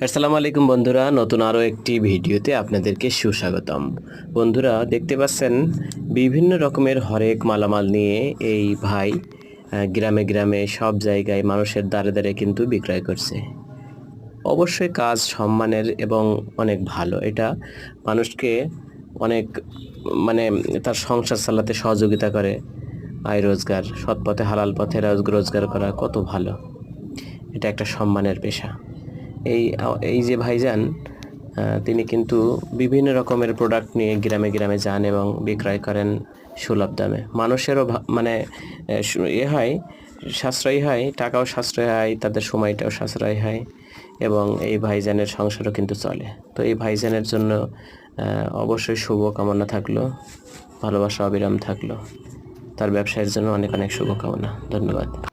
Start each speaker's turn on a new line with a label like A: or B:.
A: আসসালামু আলাইকুম বন্ধুরা, নতুন আরও একটি ভিডিওতে আপনাদেরকে সুস্বাগতম। বন্ধুরা, দেখতে পাচ্ছেন বিভিন্ন রকমের হরেক মালামাল নিয়ে এই ভাই গ্রামে গ্রামে সব জায়গায় মানুষের দ্বারে দ্বারে কিন্তু বিক্রয় করছে। অবশ্যই কাজ সম্মানের এবং অনেক ভালো। এটা মানুষকে অনেক মানে তার সংসার চালাতে সহযোগিতা করে। আয় রোজগার, সৎ পথে, হালাল পথে রোজগার করা কত ভালো। এটা একটা সম্মানের পেশা। এই এই যে ভাইজান তিনি কিন্তু বিভিন্ন রকমের প্রোডাক্ট নিয়ে গ্রামে গ্রামে যান এবং বিক্রয় করেন সুলভ দামে। মানুষেরও মানে এ হয়, সাশ্রয়ী হয়, টাকাও সাশ্রয় হয়, তাদের সময়টাও সাশ্রয় হয় এবং এই ভাইজানের সংসারও কিন্তু চলে। তো এই ভাইজানের জন্য অবশ্যই শুভ কামনা থাকল, ভালোবাসা, অবিরাম থাকল। তার ব্যবসায়ের জন্য অনেক অনেক শুভকামনা। ধন্যবাদ।